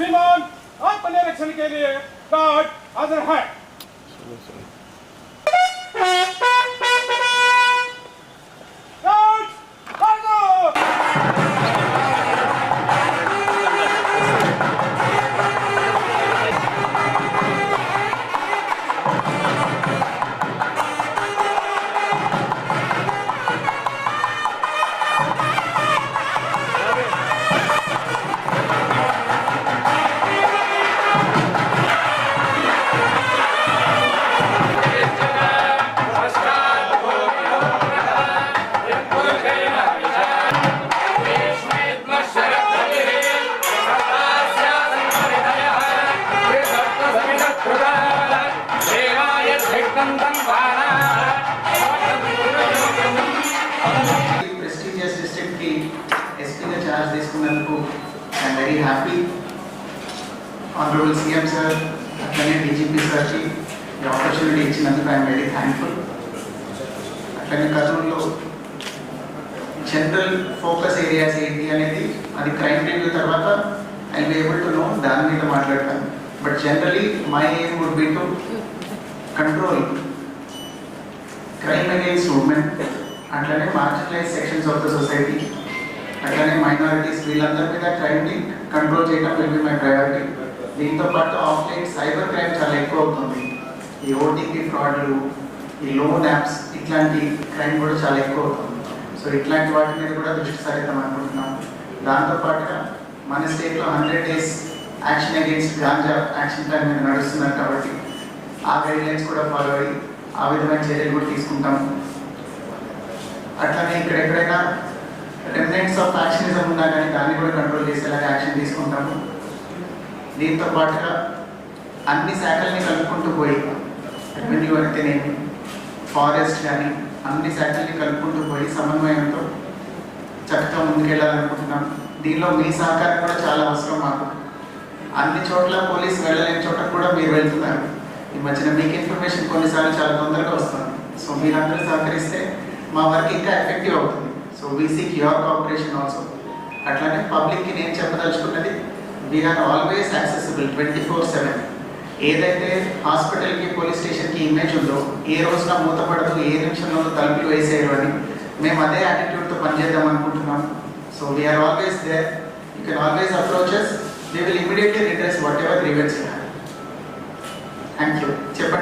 श्रीमान आत्मनिरीक्षण के लिए गार्ड हाजिर है। ఛార్జ్ తీసుకున్నందుకు I'm very happy honourable CM sir అట్లనే డీజీపీ సార్కి ఈ ఆపర్చునిటీ ఇచ్చినందుకు ఐఎమ్ వెరీ థ్యాంక్ఫుల్ అట్లనే కర్నూలులో జనరల్ ఫోకస్ ఏరియాస్ ఏంటి అనేది అది క్రైమ్ రివ్యూ తర్వాత I be able to know దాని మీద మాట్లాడతాను but generally my aim would be to control crime against women అట్లనే marginalise sections of the society అట్లనే మైనారిటీ స్త్రీలందరి మీద క్రైమ్ని కంట్రోల్ చేయడం విల్ బి మై ప్రయారిటీ దీంతో పాటు ఆఫ్లైన్ సైబర్ క్రైమ్ చాలా ఎక్కువ అవుతుంది. ఈ ఓటీపీ ఫ్రాడ్లు ఈ లోన్ యాప్స్ ఇట్లాంటి క్రైమ్ కూడా చాలా ఎక్కువ అవుతుంది. సో ఇట్లాంటి వాటి మీద కూడా దృష్టి సారిద్దాం అనుకుంటున్నాం దాంతోపాటుగా మన స్టేట్లో hundred days action against ganja action plan మీద నడుస్తున్నారు కాబట్టి ఆ గైడ్ లైన్స్ కూడా ఫాలో అయ్యి ఆ విధమైన చర్యలు కూడా తీసుకుంటాము అట్లనే ఇక్కడ ఎక్కడైనా రెమినెంట్స్ ఆఫ్ యాక్షనిజం ఉన్నా కానీ దాన్ని కూడా కంట్రోల్ చేసేలాగా యాక్షన్ తీసుకుంటాము. దీంతో పాటుగా అన్ని శాఖల్ని కలుపుకుంటూ పోయి రెవెన్యూ అయితేనేమి ఫారెస్ట్ కానీ అన్ని శాఖల్ని కలుపుకుంటూ పోయి సమన్వయంతో చక్కగా ముందుకెళ్ళాలనుకుంటున్నాం దీనిలో మీ సహకారం కూడా చాలా అవసరం మాకు. అన్ని చోట్ల పోలీస్ వెళ్ళలేని చోట కూడా మీరు వెళ్తున్నారు. ఈ మధ్యన మీకు ఇన్ఫర్మేషన్ కొన్నిసార్లు చాలా తొందరగా వస్తుంది. సో మీరందరూ సహకరిస్తే మా వర్క్ ఇంకా ఎఫెక్టివ్ అవుతుంది. So we seek your cooperation also అట్లానే పబ్లిక్కి నేను చెప్పదలుచుకున్నది we are always accessible twenty four seven ఏదైతే హాస్పిటల్కి పోలీస్ స్టేషన్కి ఇమేజ్ ఉందో ఏ రోజున మూతపడదు ఏ నిమిషంలో తలుపులు వేసేయరు అని మేము అదే యాటిట్యూడ్తో పనిచేద్దాం అనుకుంటున్నాం. So we are always there you can always approaches they will immediately redress whatever grievances thank you చెప్పండి.